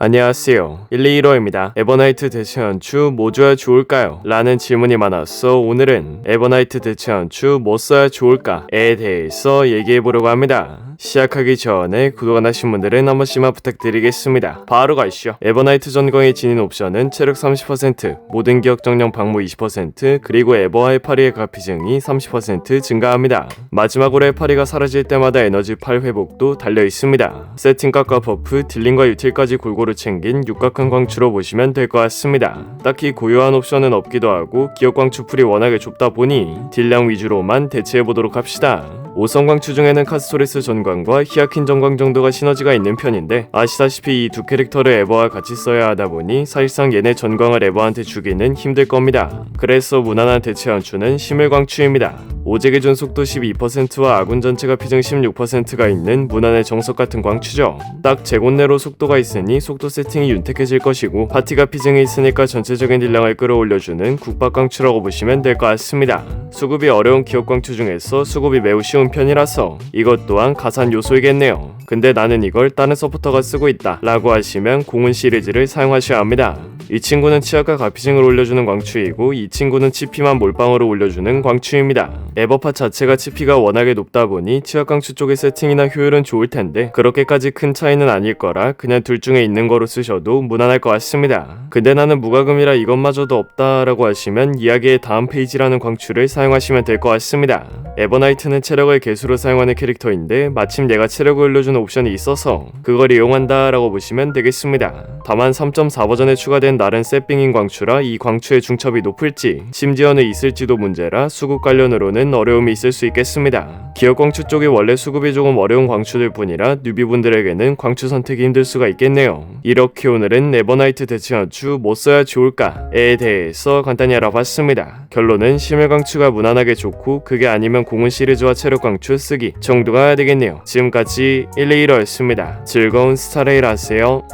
안녕하세요. 121호입니다. 에버나이트 대체 연추 뭐 줘야 좋을까요? 라는 질문이 많았어 오늘은 에버나이트 대체 연추 뭐 써야 좋을까에 대해서 얘기해보려고 합니다. 시작하기 전에 구독 안 하신 분들은 한 번씩만 부탁드리겠습니다. 바로 가시죠. 에버나이트 전광의 진인 옵션은 체력 30%, 모든 기억 정령 방무 20%, 그리고 에버와 해파리의 가피 증이 30% 증가합니다. 마지막으로 해파리가 사라질 때마다 에너지 8 회복도 달려 있습니다. 세팅값과 버프, 딜링과 유틸까지 골고루 챙긴 육각형 광추로 보시면 될 것 같습니다. 딱히 고유한 옵션은 없기도 하고 기억 광추 풀이 워낙에 좁다 보니 딜량 위주로만 대체해 보도록 합시다. 5성 광 추 중에는 카스토리스 전광과 히아킨 전광 정도가 시너지가 있는 편인데 아시다시피 이 두 캐릭터를 에버와 같이 써야 하다 보니 사실상 얘네 전광을 에버한테 주기는 힘들 겁니다. 그래서 무난한 대체 연추는 심을 광추입니다. 오제 기준 속도 12%와 아군 전체가 피증 16%가 있는 무난의 정석 같은 광추죠. 딱 제곱 내로 속도가 있으니 속도 세팅이 윤택해질 것이고 파티가 피증이 있으니까 전체적인 딜량을 끌어올려주는 국밥 광추라고 보시면 될 것 같습니다. 수급이 어려운 기억 광추 중에서 수급이 매우 쉬운 편이라서 이것 또한 가산 요소이겠네요. 근데 나는 이걸 다른 서포터가 쓰고 있다 라고 하시면 공은 시리즈를 사용하셔야 합니다. 이 친구는 치아가 가피징을 올려주는 광추이고 이 친구는 치피만 몰빵으로 올려주는 광추입니다. 에버팟 자체가 치피가 워낙에 높다 보니 치아 광추 쪽의 세팅이나 효율은 좋을 텐데 그렇게까지 큰 차이는 아닐 거라 그냥 둘 중에 있는 거로 쓰셔도 무난할 것 같습니다. 근데 나는 무과금이라 이것마저도 없다라고 하시면 이야기의 다음 페이지라는 광추를 사용하시면 될 것 같습니다. 에버나이트는 체력을 개수로 사용하는 캐릭터인데 마침 얘가 체력을 올려주는 옵션이 있어서 그걸 이용한다라고 보시면 되겠습니다. 다만 3.4 버전에 추가된 나른 세핑인 광추라 이 광추의 중첩이 높을지 심지어는 있을지도 문제라 수급 관련으로는 어려움이 있을 수 있겠습니다. 기어 광추 쪽이 원래 수급이 조금 어려운 광추들 뿐이라 뉴비분들에게는 광추 선택이 힘들 수가 있겠네요. 이렇게 오늘은 에버나이트 대체 연추 뭐 써야 좋을까에 대해서 간단히 알아봤습니다. 결론은 심해 광추가 무난하게 좋고 그게 아니면 공은 시리즈와 체력 광추 쓰기 정도가 되겠네요. 지금까지 121였습니다. 즐거운 스타레일 하세요.